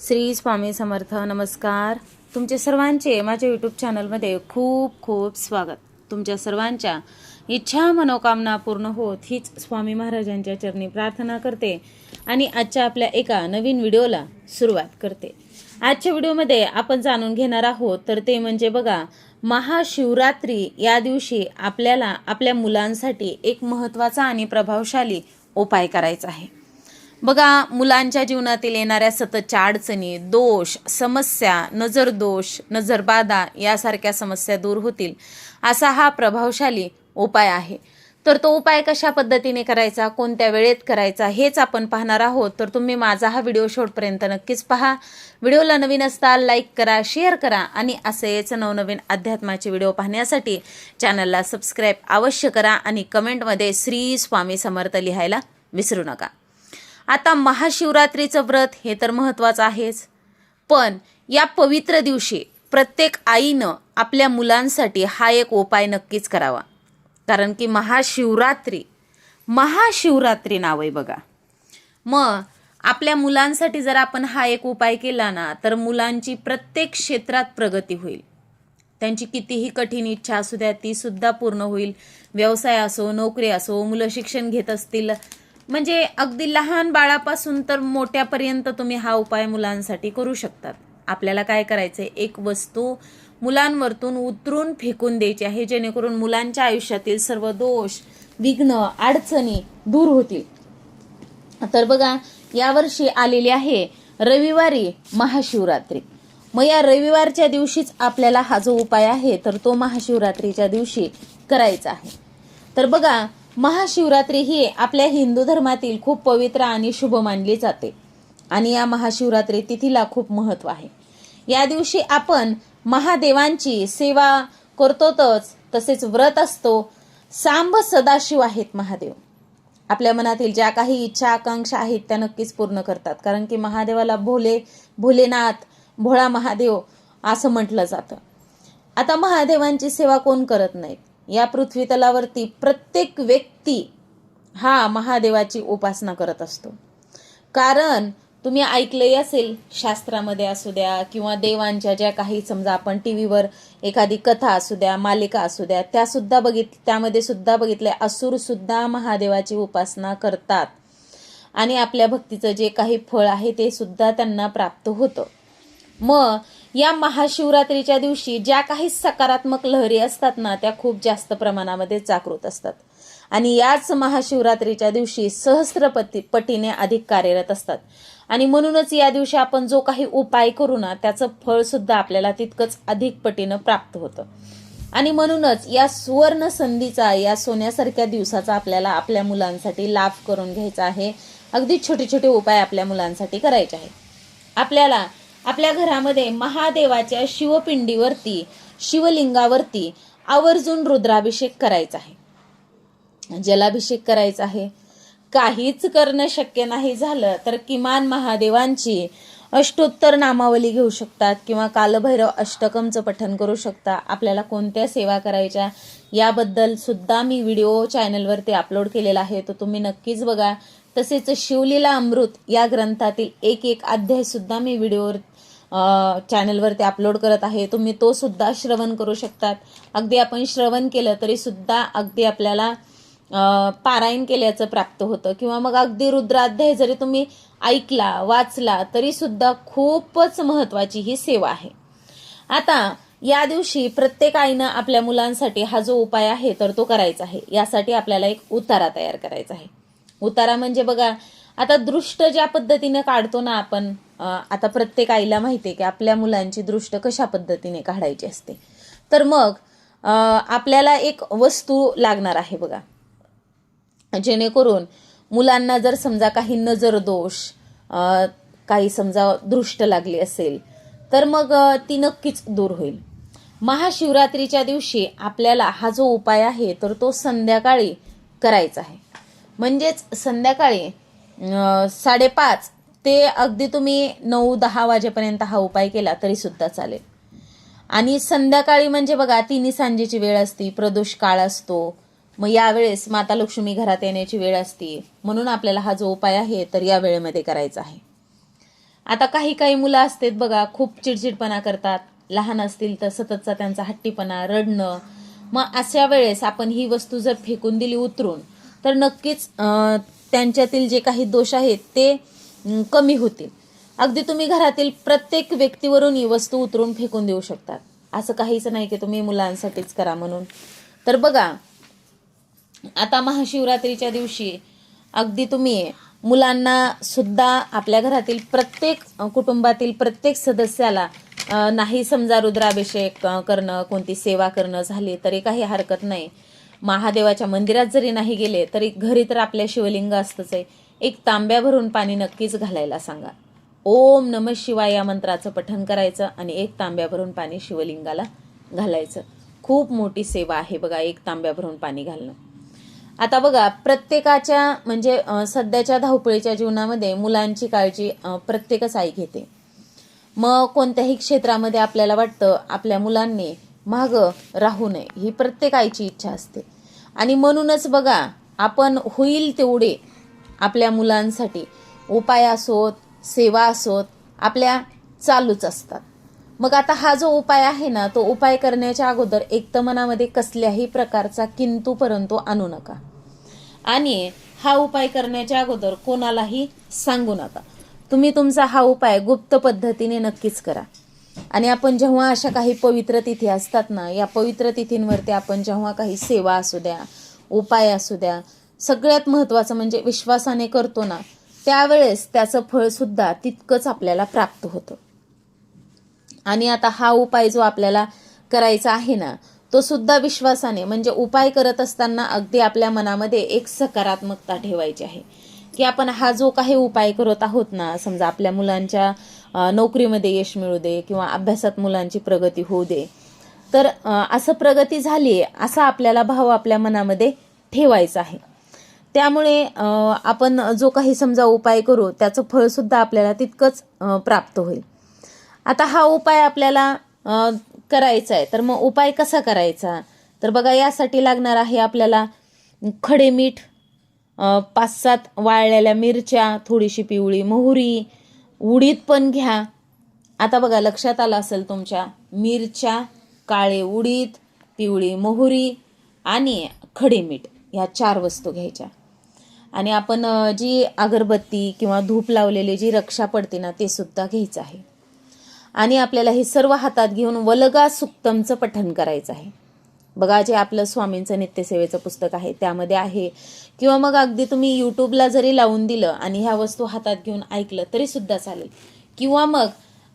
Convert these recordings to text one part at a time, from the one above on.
श्री स्वामी समर्थ नमस्कार. तुमचे सर्वांचे माझ्या यूट्यूब चॅनलमध्ये खूप खूप स्वागत. तुमच्या सर्वांच्या इच्छा मनोकामना पूर्ण होत हीच स्वामी महाराजांच्या चरणी प्रार्थना करते आणि आजच्या आपल्या एका नवीन व्हिडिओला सुरुवात करते. आजच्या व्हिडिओमध्ये आपण जाणून घेणार आहोत तर ते म्हणजे बघा महाशिवरात्री या दिवशी आपल्याला आपल्या मुलांसाठी एक महत्त्वाचा आणि प्रभावशाली उपाय करायचा आहे. बघा मुलांच्या जीवनातील येणाऱ्या सततच्या अडचणी दोष समस्या नजर दोष नजरबाधा यासारख्या समस्या दूर होतील. असा हा प्रभावशाली उपाय आहे. तर तो उपाय कशा पद्धतीने करायचा कोणत्या वेळेत करायचा हेच आपण पाहणार आहोत. तर तुम्ही माझा हा व्हिडिओ शेवटपर्यंत नक्कीच पहा. व्हिडिओला नवीन असताल लाईक करा शेअर करा आणि असेच नवनवीन अध्यात्माचे व्हिडिओ पाहण्यासाठी चॅनलला सबस्क्राईब अवश्य करा आणि कमेंटमध्ये श्री स्वामी समर्थ लिहायला विसरू नका. आता महाशिवरात्रीचं व्रत हे तर महत्त्वाचं आहेच. पण या पवित्र दिवशी प्रत्येक आईनं आपल्या मुलांसाठी हा एक उपाय नक्कीच करावा. कारण की महाशिवरात्री महाशिवरात्री नाव आहे बघा. मग आपल्या मुलांसाठी जर आपण हा एक उपाय केला ना तर मुलांची प्रत्येक क्षेत्रात प्रगती होईल. त्यांची कितीही कठीण इच्छा असू द्या ती सुद्धा पूर्ण होईल. व्यवसाय असो नोकरी असो मुलं शिक्षण घेत असतील म्हणजे अगदी लहान बाळापासून तर मोठ्यापर्यंत तुम्ही हा उपाय मुलांसाठी करू शकतात. आपल्याला काय करायचंय? एक वस्तू मुलांवरतून उतरून फेकून द्यायची आहे जेणेकरून मुलांच्या आयुष्यातील सर्व दोष विघ्न अडचणी दूर होतील. तर बघा यावर्षी आलेली आहे रविवारी महाशिवरात्री. मग या रविवारच्या दिवशीच आपल्याला हा जो उपाय आहे तर तो महाशिवरात्रीच्या दिवशी करायचा आहे. तर बघा महाशिवरात्री ही आपल्या हिंदू धर्मातील खूप पवित्र आणि शुभ मानली जाते. आणि या महाशिवरात्री तिथीला खूप महत्त्व आहे. या दिवशी आपण महादेवांची सेवा करतोतच तसेच व्रत असतो. सांब सदाशिव आहेत महादेव. आपल्या मनातील ज्या काही इच्छा आकांक्षा आहेत त्या नक्कीच पूर्ण करतात. कारण की महादेवाला भोले भोलेनाथ भोळा महादेव असं म्हटलं जातं. आता महादेवांची सेवा कोण करत नाहीत? या पृथ्वीतलावरती प्रत्येक व्यक्ती हा महादेवाची उपासना करत असतो. कारण तुम्ही ऐकलंही असेल शास्त्रामध्ये असू द्या किंवा देवांच्या ज्या काही समजा आपण टी व्हीवर एखादी कथा असू द्या मालिका असू द्या त्यासुद्धा बघित त्यामध्ये सुद्धा बघितले असुरसुद्धा महादेवाची उपासना करतात. आणि आपल्या भक्तीचं जे काही फळ आहे ते सुद्धा त्यांना प्राप्त होतं. मग या महाशिवरात्रीच्या दिवशी ज्या काही सकारात्मक लहरी असतात ना त्या खूप जास्त प्रमाणामध्ये जागृत असतात. आणि याच महाशिवरात्रीच्या दिवशी सहस्त्रपती पटीने अधिक कार्यरत असतात. आणि म्हणूनच या दिवशी आपण जो काही उपाय करू ना त्याचं फळ सुद्धा आपल्याला तितकंच अधिक पटीनं प्राप्त होतं. आणि म्हणूनच या सुवर्ण संधीचा या सोन्यासारख्या दिवसाचा आपल्याला आपल्या मुलांसाठी लाभ करून घ्यायचा आहे. अगदी छोटे छोटे उपाय आपल्या मुलांसाठी करायचे आहे आपल्याला आपल्या घरामध्ये महादेवाच्या शिवपिंडीवरती शिवलिंगावरती आवर्जून रुद्राभिषेक करायचा आहे. जलाभिषेक करायचा आहे. काहीच करणं शक्य नाही झालं तर किमान महादेवांची अष्टोत्तर नामावली घेऊ शकतात किंवा कालभैरव अष्टकमचं पठन करू शकता. आपल्याला कोणत्या सेवा करायच्या याबद्दल सुद्धा मी व्हिडिओ चॅनलवरती अपलोड केलेला आहे तो तुम्ही नक्कीच बघा. तसेच शिवलीला अमृत या ग्रंथातील एक एक अध्याय सुद्धा मी व्हिडिओवर चॅनलवरती अपलोड करत आहे. तुम्ही तो सुद्धा श्रवण करू शकतात. अगदी आपण श्रवण केलं तरी सुद्धा अगदी आपल्याला पारायण केल्याचं प्राप्त होतं. किंवा मग अगदी रुद्राध्याय जरी तुम्ही ऐकला वाचला तरी सुद्धा खूपच महत्वाची ही सेवा आहे. आता या दिवशी प्रत्येक आईनं आपल्या मुलांसाठी हा जो उपाय आहे तर तो करायचा आहे. यासाठी आपल्याला एक उतारा तयार करायचा आहे. उतारा म्हणजे बघा आता दृष्ट ज्या पद्धतीने काढतो ना आपण आता प्रत्येक आईला माहिती आहे की आपल्या मुलांची दृष्ट कशा पद्धतीने काढायची असते. तर मग आपल्याला एक वस्तू लागणार आहे बघा. जेणेकरून मुलांना जर समजा काही नजर दोष काही समजा दृष्ट लागली असेल तर मग ती नक्कीच दूर होईल. महाशिवरात्रीच्या दिवशी आपल्याला हा जो उपाय आहे तर तो संध्याकाळी करायचा आहे. म्हणजेच संध्याकाळी साडेपाच ते अगदी तुम्ही नऊ दहा वाजेपर्यंत हा उपाय केला तरी सुद्धा चालेल. आणि संध्याकाळी म्हणजे बघा तिन्ही सांजेची वेळ असती प्रदोष काळ असतो मग यावेळेस माता लक्ष्मी घरात येण्याची वेळ असते म्हणून आपल्याला हा जो उपाय आहे तर या वेळेमध्ये करायचा आहे. आता काही काही मुलं असतात बघा खूप चिडचिडपणा करतात लहान असतील तर सततचा त्यांचा हट्टीपणा रडणं मग अशा वेळेस आपण ही वस्तू जर फेकून दिली उतरून तर नक्कीच त्यांच्यातील जे काही दोष आहेत ते कमी होतील. अगदी तुम्ही घरातील प्रत्येक व्यक्तीवरून ही वस्तू उतरून फेकून देऊ शकतात. असं काहीच नाही की तुम्ही मुलांसाठीच करा म्हणून. तर बघा आता महाशिवरात्रीच्या दिवशी अगदी तुम्ही मुलांना सुद्धा आपल्या घरातील प्रत्येक कुटुंबातील प्रत्येक सदस्याला नाही समजा रुद्राभिषेक करणं कोणती सेवा करणं झाली तरी काही हरकत नाही. महादेवाच्या मंदिरात जरी नाही गेले तरी घरी तर आपल्या शिवलिंग असतंच आहे. एक तांब्या भरून पाणी नक्कीच घालायला सांगा. ओम नम शिवाय या मंत्राचं पठण करायचं आणि एक तांब्या भरून पाणी शिवलिंगाला घालायचं. खूप मोठी सेवा आहे बघा एक तांब्या भरून पाणी घालणं. आता बघा प्रत्येकाच्या म्हणजे सध्याच्या धावपळीच्या जीवनामध्ये मुलांची काळजी प्रत्येकच आई घेते. मग कोणत्याही क्षेत्रामध्ये आपल्याला वाटतं आपल्या मुलांनी मागं राहू नये ही प्रत्येक आईची इच्छा असते. आणि म्हणूनच बघा आपण होईल तेवढे आपल्या मुलांसाठी. उपाय असोत सेवा असोत आपल्या चालूच असतात. मग आता हा जो उपाय आहे ना तो उपाय करण्याच्या अगोदर एक तर मनामध्ये कसल्याही प्रकारचा किंतू परंतु आणू नका. आणि हा उपाय करण्याच्या अगोदर कोणालाही सांगू नका. तुम्ही तुमचा हा उपाय गुप्त पद्धतीने नक्कीच करा. आणि आपण जेव्हा अशा काही पवित्र तिथी असतात ना या पवित्र तिथींवरती आपण जेव्हा काही सेवा असू द्या उपाय असू द्या सगळ्यात महत्त्वाचं म्हणजे विश्वासाने करतो ना त्यावेळेस त्याचं फळ सुद्धा तितकंच आपल्याला प्राप्त होतं. आणि आता हा उपाय जो आपल्याला करायचा आहे ना तो सुद्धा विश्वासाने म्हणजे उपाय करत असताना अगदी आपल्या मनामध्ये एक सकारात्मकता ठेवायची आहे. की आपण हा जो काही उपाय करत आहोत ना समजा आपल्या मुलांच्या नोकरीमध्ये यश मिळू दे किंवा अभ्यासात मुलांची प्रगती होऊ दे. तर असं प्रगती झाली आहे असा आपल्याला भाव आपल्या मनामध्ये ठेवायचा आहे. त्यामुळे आपण जो काही समजा उपाय करू त्याचं फळसुद्धा आपल्याला तितकंच प्राप्त होईल. आता हा उपाय आपल्याला करायचा आहे. तर मग उपाय कसा करायचा? तर बघा यासाठी लागणार आहे आपल्याला खडे मीठ पाच सात वाळलेल्या मिरच्या थोडीशी पिवळी मोहरी उडीद पण घ्या. आता बघा लक्षात आलं असेल तुमच्या मिरच्या काळे उडीद पिवळी मोहरी आणि खडे मीठ ह्या चार वस्तू घ्यायच्या. आणि आपण जी अगरबत्ती किंवा धूप लावलेली जी रक्षा पडते ना ते सुद्धा घ्यायचं आहे. आणि आपल्याला हे सर्व हातात घेऊन वलगा सुक्तमचं पठण करायचं आहे. बघा जे आपलं स्वामींचं नित्यसेवेचं पुस्तक आहे त्यामध्ये आहे. किंवा मग अगदी तुम्ही यूट्यूबला जरी लावून दिलं आणि ह्या वस्तू हातात घेऊन ऐकलं तरी सुद्धा चालेल. किंवा मग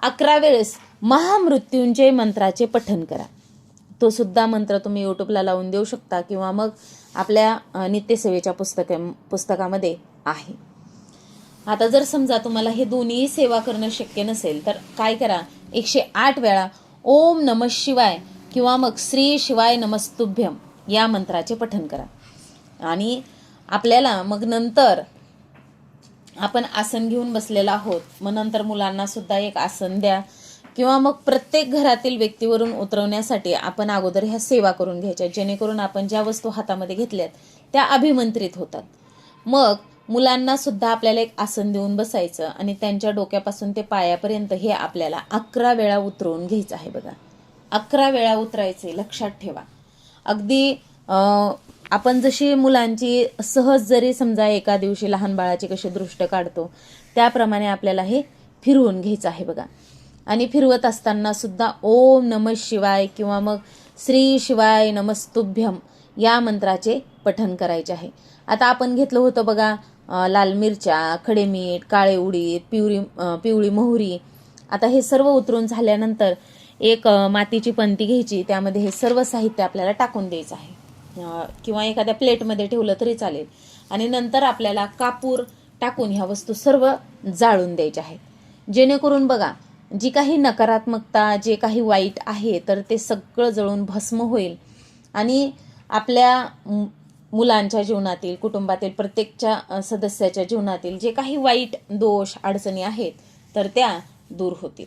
अकरा वेळेस महामृत्युंजय मंत्राचे पठण करा. तो सुद्धा मंत्र तुम्ही यूट्यूबला लावून देऊ शकता किंवा मग आपल्या नित्यसेवेच्या पुस्तक पुस्तकामध्ये आहे. आता जर समजा तुम्हाला हे दोन्ही सेवा करणं शक्य नसेल तर काय करा एकशे आठ वेळा ओम नम शिवाय किंवा मग श्री शिवाय नमस्तुभ्यम या मंत्राचे पठण करा. आणि आपल्याला मग नंतर आपण आसन घेऊन बसलेला आहोत. मग नंतर मुलांना सुद्धा एक आसन द्या. किंवा मग प्रत्येक घरातील व्यक्तीवरून उतरवण्यासाठी आपण अगोदर ह्या सेवा करून घ्यायच्या. जेणेकरून आपण ज्या वस्तू हातामध्ये घेतल्यात त्या अभिमंत्रित होतात. मग मुलांना सुद्धा आपल्याला एक आसन देऊन बसायचं आणि त्यांच्या डोक्यापासून ते पायापर्यंत हे आपल्याला अकरा वेळा उतरवून घ्यायचं आहे बघा. अकरा वेळा उतरायचे लक्षात ठेवा. अगदी आपण जशी मुलांची सहज जरी समजा एका दिवशी लहान बाळाची कशी दृष्ट काढतो त्याप्रमाणे आपल्याला हे फिरवून घ्यायचं आहे बघा. आणि फिरवत असताना सुद्धा ओम नम शिवाय किंवा मग श्री शिवाय नमस्तुभ्यम या मंत्राचे पठन करायचे आहे. आता आपण घेतलं होतं बघा लाल मिरच्या खडे मीठ काळे उडीद पिवळी पिवळी मोहरी. आता हे सर्व उतरून झाल्यानंतर एक मातीची पंती घ्यायची त्यामध्ये हे सर्व साहित्य आपल्याला टाकून द्यायचं आहे. किंवा एखाद्या प्लेटमध्ये ठेवलं तरी चालेल. आणि नंतर आपल्याला कापूर टाकून ह्या वस्तू सर्व जाळून द्यायच्या आहेत. जेणेकरून बघा जी काही नकारात्मकता जे काही वाईट आहे तर ते सगळं जळून भस्म होईल. आणि आपल्या मुलांच्या जीवनातील कुटुंबातील प्रत्येकच्या सदस्याच्या जीवनातील जे काही वाईट दोष अडचणी आहेत तर त्या दूर होतील.